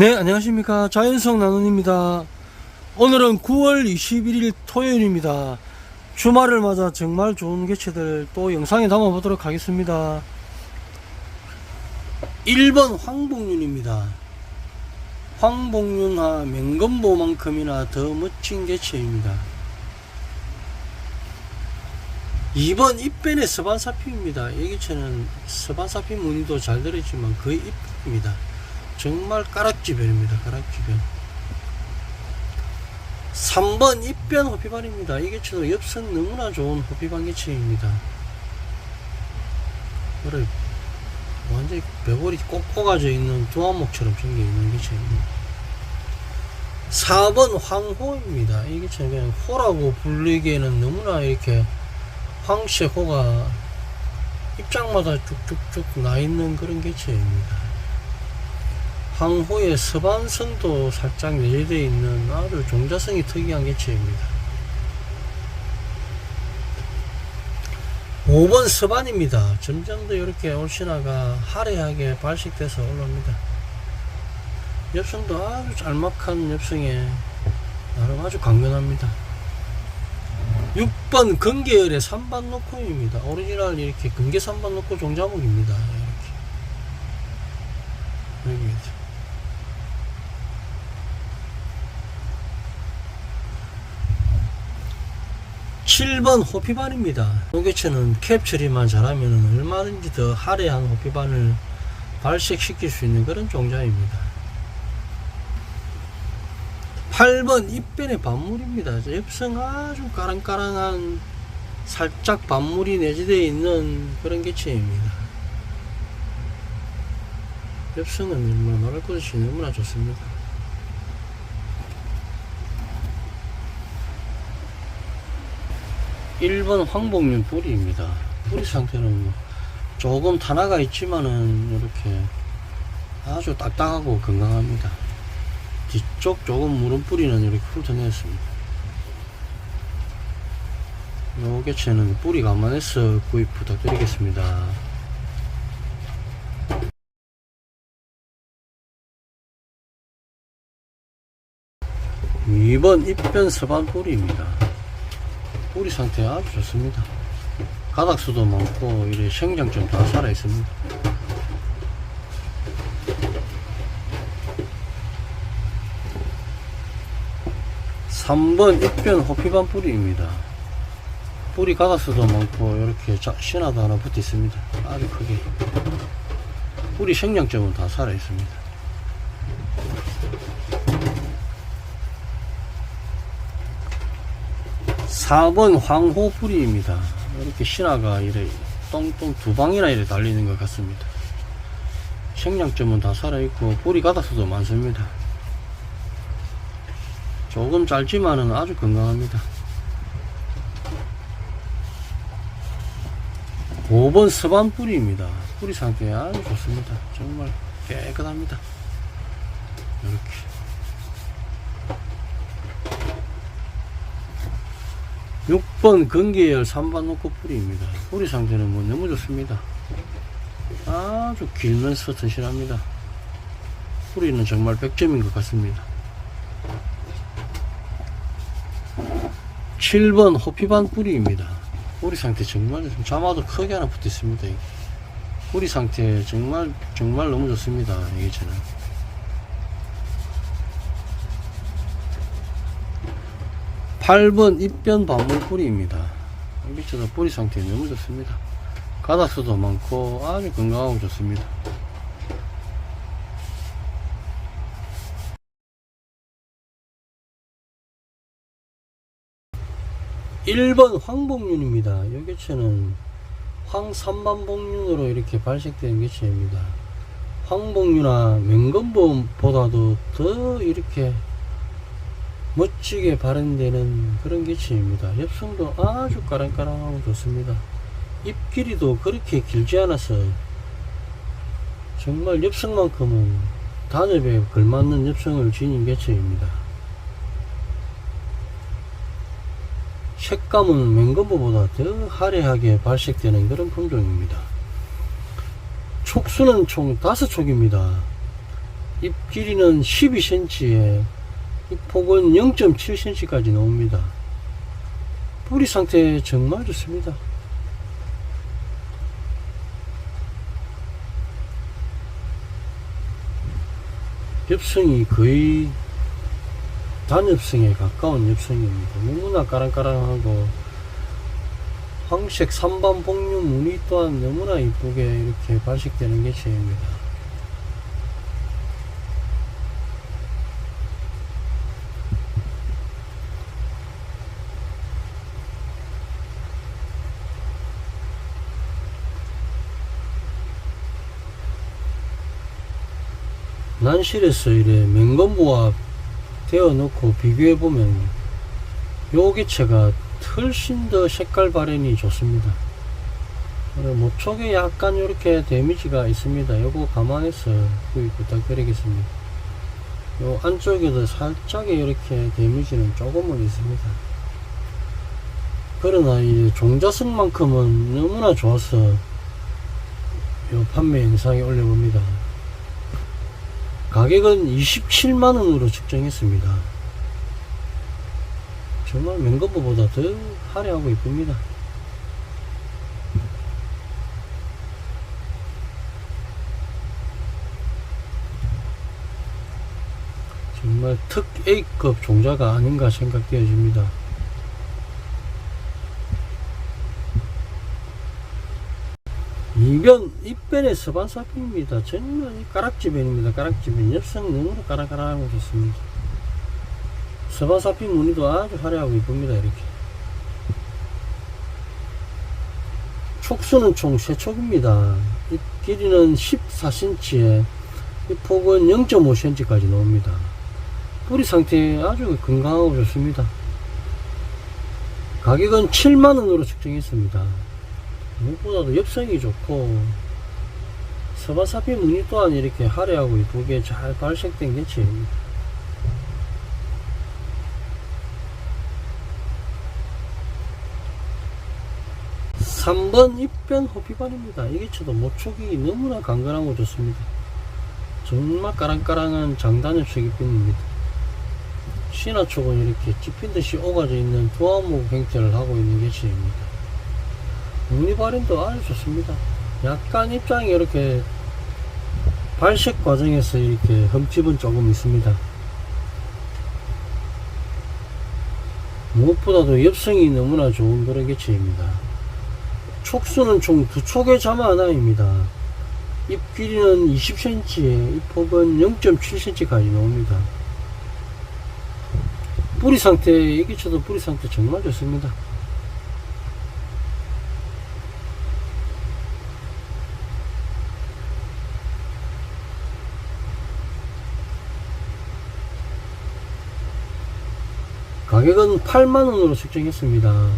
네, 안녕하십니까. 자연성 나눔입니다. 오늘은 9월 21일 토요일입니다. 주말을 맞아 정말 좋은 개체들 또 영상에 담아보도록 하겠습니다. 1번 황복륜입니다. 황복륜화 맹건보만큼이나 더 멋진 개체입니다. 2번 입변의 서반사피입니다. 이 개체는 서반사피 무늬도 잘 들어있지만 거의 입입니다. 정말 까락지변입니다. 까락지변. 3번 입변 호피반입니다. 이 개체도 엽성 너무나 좋은 호피반 개체입니다. 그래 완전히 배골이 꼭 꼬가져 있는 두한목처럼 생겨 있는 개체입니다. 4번 황호입니다. 이 개체는 그냥 호라고 불리기에는 너무나 이렇게 황색 호가 입장마다 쭉쭉쭉 나 있는 그런 개체입니다. 황호의 서반선도 살짝 내재되어 있는 아주 종자성이 특이한 개체입니다. 5번 서반입니다. 점점 더 이렇게 올신화가 화려하게 발식돼서 올라옵니다. 엽성도 아주 짤막한 엽성에 나름 아주 강변합니다. 6번 근계열의 3반 노코입니다. 오리지널 이렇게 근계 3반 노코 종자목입니다. 이렇게. 여기 있죠. 7번 호피반입니다. 노개체는 캡 처리만 잘하면 얼마든지 더 화려한 호피반을 발색시킬 수 있는 그런 종자입니다. 8번 입변의 반물입니다. 엽성 아주 까랑까랑한 살짝 반물이 내재되어 있는 그런 개체입니다. 엽성은 정말 말할 것 없이 너무나 좋습니다. 1번 황복륜 뿌리입니다. 뿌리 상태는 뭐 조금 탄화가 있지만은 이렇게 아주 딱딱하고 건강합니다. 뒤쪽 조금 무른 뿌리는 이렇게 훑어냈습니다. 요 개체는 뿌리 감안해서 구입 부탁드리겠습니다. 2번 입변 서반 뿌리입니다. 뿌리 상태 아주 좋습니다. 가닥수도 많고 이래 생장점 다 살아 있습니다. 삼번 입변 호피반 뿌리입니다. 뿌리 가닥수도 많고 이렇게 자, 신화도 하나 붙어 있습니다. 아주 크게. 뿌리 생장점은 다 살아 있습니다. 4번 황호뿌리입니다. 이렇게 신화가 이래 똥똥 두 방이나 이래 달리는 것 같습니다. 생장점은 다 살아있고 뿌리 가닥수도 많습니다. 조금 짧지만은 아주 건강합니다. 5번 서반 뿌리입니다. 뿌리 상태 아주 좋습니다. 정말 깨끗합니다. 이렇게. 6번 근계열 3반 놓고 뿌리입니다. 뿌리 상태는 뭐 너무 좋습니다. 아주 길면서 튼실합니다. 뿌리는 정말 100점인 것 같습니다. 7번 호피반 뿌리입니다. 뿌리 상태 정말. 자마도 크게 하나 붙어 있습니다. 뿌리 상태 정말 정말 너무 좋습니다. 이게 저는. 8번 입변 반물 뿌리입니다. 밑에도 뿌리 상태 너무 좋습니다. 가닥수도 많고 아주 건강하고 좋습니다. 일번 황복륜입니다. 이 개체는 황삼반복륜으로 이렇게 발색된 개체입니다. 황복륜아 맹건보보다도 더 이렇게 멋지게 발현되는 그런 개체입니다. 엽성도 아주 까랑까랑하고 좋습니다. 입 길이도 그렇게 길지 않아서 정말 엽성만큼은 단엽에 걸맞는 엽성을 지닌 개체입니다. 색감은 맹건보보다 더 화려하게 발색되는 그런 품종입니다. 촉수는 총 다섯 촉입니다. 잎 길이는 12cm에 잎 폭은 0.7cm까지 나옵니다. 뿌리 상태 정말 좋습니다. 엽성이 거의 단엽성에 가까운 엽성입니다. 너무나 까랑까랑하고 황색 삼반 복류 무늬 또한 너무나 이쁘게 이렇게 발식되는 개체입니다. 난실에서 이래 맹건부와 대어놓고 비교해보면 요 개체가 훨씬 더 색깔 발현이 좋습니다. 모촉에 약간 이렇게 데미지가 있습니다. 요거 감안해서 구입 부탁드리겠습니다. 요 안쪽에도 살짝의 이렇게 데미지는 조금은 있습니다. 그러나 이 종자성만큼은 너무나 좋아서 요 판매 영상에 올려봅니다. 가격은 27만원으로 측정했습니다. 정말 맹거보다 더 화려하고 이쁩니다. 정말 특 A급 종자가 아닌가 생각되어집니다. 이변 입변의 서반사핀입니다. 정말 이 까락지변입니다. 까락지변 엽성 너무나 까락까락하고 좋습니다. 서반사핀 무늬도 아주 화려하고 이쁩니다. 이렇게 촉수는 총 3촉입니다. 이 길이는 14cm에 이 폭은 0.5cm까지 나옵니다. 뿌리 상태 아주 건강하고 좋습니다. 가격은 7만원으로 측정했습니다. 무엇보다도 엽성이 좋고 서바사피 무늬 또한 이렇게 화려하고 이쁘게 잘 발색된 개체입니다. 삼번 입변 호피반입니다. 이 개체도 모촉이 너무나 강건하고 좋습니다. 정말 까랑까랑한 장단엽색 입변입니다. 신화촉은 이렇게 찝힌 듯이 오가져 있는 두화목 형태를 하고 있는 개체입니다. 무늬 발현도 아주 좋습니다. 약간 입장이 이렇게 발색 과정에서 이렇게 흠집은 조금 있습니다. 무엇보다도 엽성이 너무나 좋은 그런 개체입니다. 촉수는 총 두 촉의 자마 하나입니다. 잎 길이는 20cm에 잎 폭은 0.7cm까지 나옵니다. 뿌리 상태, 이 개체도 뿌리 상태 정말 좋습니다. 가격은 8만원으로 측정했습니다.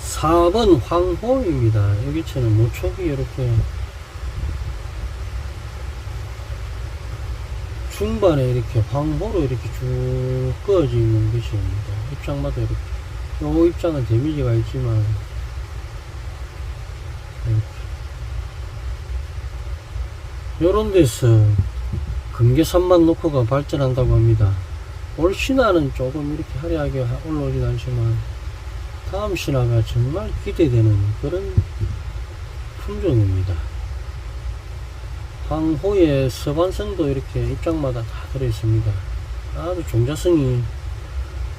사번 황호입니다. 여기처럼 모촉이 이렇게 중반에 이렇게 황호로 이렇게 쭉 꺼져 있는 것입니다. 입장마다 이렇게. 요 입장은 데미지가 있지만, 이렇게. 요런 데서 금계산만 놓고가 발전한다고 합니다. 올 신화는 조금 이렇게 화려하게 올라오진 않지만, 다음 신화가 정말 기대되는 그런 품종입니다. 황호의 서반성도 이렇게 입장마다 다 들어있습니다. 아주 종자성이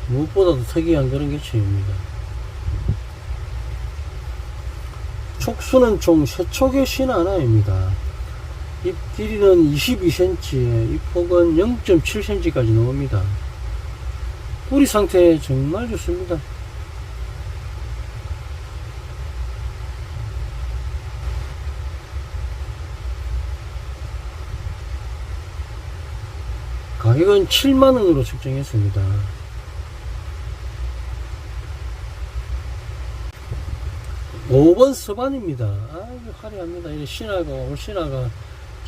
무엇보다도 특이한 그런 개체입니다. 촉수는 총 3촉의 신 하나입니다. 잎 길이는 22cm에 잎 폭은 0.7cm까지 나옵니다. 뿌리 상태 정말 좋습니다. 가격은 7만원으로 측정했습니다. 오번 서반입니다. 아주 화려합니다. 이 신화가, 올 신화가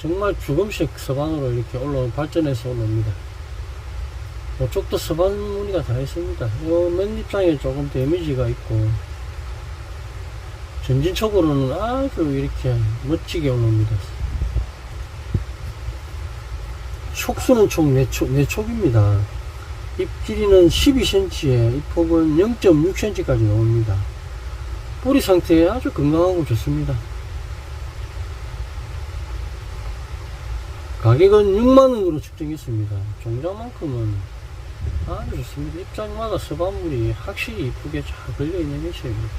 정말 주금식 서반으로 이렇게 올라, 발전해서 올라옵니다. 이쪽도 서반 무늬가 다 있습니다. 요 맨입장에 조금 데미지가 있고, 전진촉으로는 아주 이렇게 멋지게 올라옵니다. 촉수는 총 4촉, 4촉입니다. 잎 길이는 12cm에 잎 폭은 0.6cm까지 나옵니다. 뿌리 상태 아주 건강하고 좋습니다. 가격은 6만원으로 측정했습니다. 종자만큼은 아주 좋습니다. 입장마다 서반물이 확실히 이쁘게 잘 걸려있는 것입니다.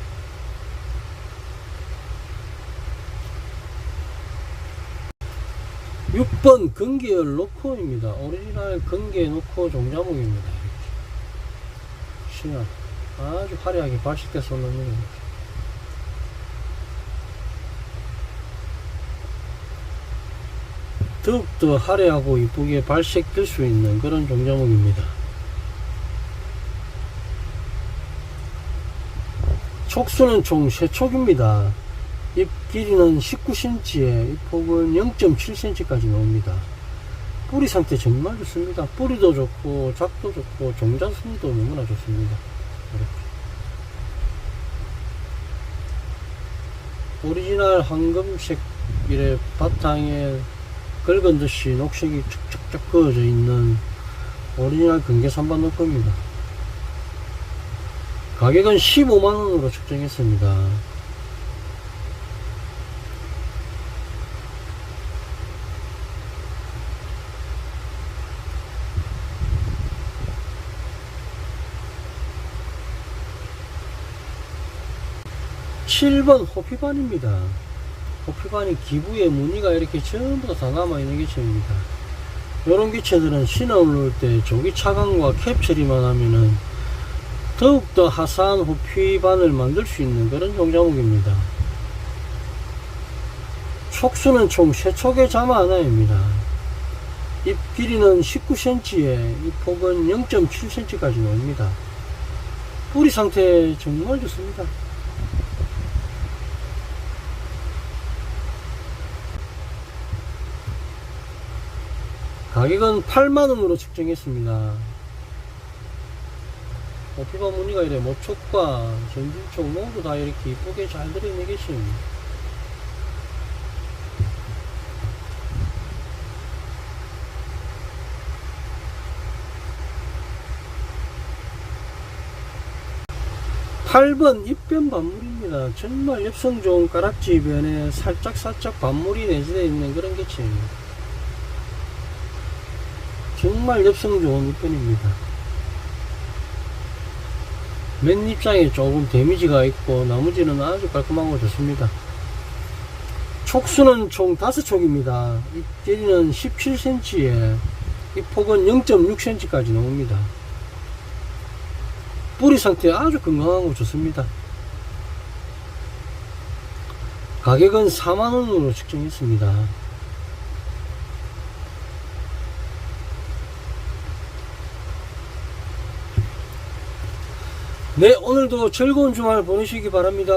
육번 건기열 노코입니다. 오리지널 건기의 노코 종자목입니다. 신화. 아주 화려하게 발식돼서 올라옵니다. 이렇게. 더욱더 화려하고 이쁘게 발색될 수 있는 그런 종자목입니다. 촉수는 총 3촉입니다. 잎 길이는 19cm에 잎 폭은 0.7cm까지 나옵니다. 뿌리 상태 정말 좋습니다. 뿌리도 좋고 작도 좋고 종자성도 너무나 좋습니다. 이렇게. 오리지널 황금색 이래 바탕에 긁은 듯이 녹색이 쫙쫙쫙 그어져 있는 오리지널 근개 산반 노코입니다. 가격은 15만원으로 측정했습니다. 칠번 호피반입니다. 호피반이 기부에 무늬가 이렇게 전부 다 남아있는 기체입니다. 이런 기체들은 신어 올릴 때 조기 차광과 캡 처리만 하면은 더욱더 화사한 호피반을 만들 수 있는 그런 종자목입니다. 촉수는 총 3촉의 자마 하나입니다. 잎 길이는 19cm에 잎 폭은 0.7cm까지 나옵니다. 뿌리 상태 정말 좋습니다. 가격은 8만원으로 측정했습니다. 오피바 무늬가 이래 모촉과 전진촉 모두 다 이렇게 이쁘게 잘 것입니다. 팔번 입변 반물입니다. 정말 엽성 좋은 가락지 변에 살짝 살짝 반물이 내재되어 있는 그런 개체입니다. 정말 엽성 좋은 입변입니다. 맨 입장에 조금 데미지가 있고 나머지는 아주 깔끔하고 좋습니다. 촉수는 총 5촉입니다. 잎 길이는 17cm에 잎 폭은 0.6cm까지 나옵니다. 뿌리 상태 아주 건강하고 좋습니다. 가격은 4만원으로 측정했습니다. 네, 오늘도 즐거운 주말 보내시기 바랍니다.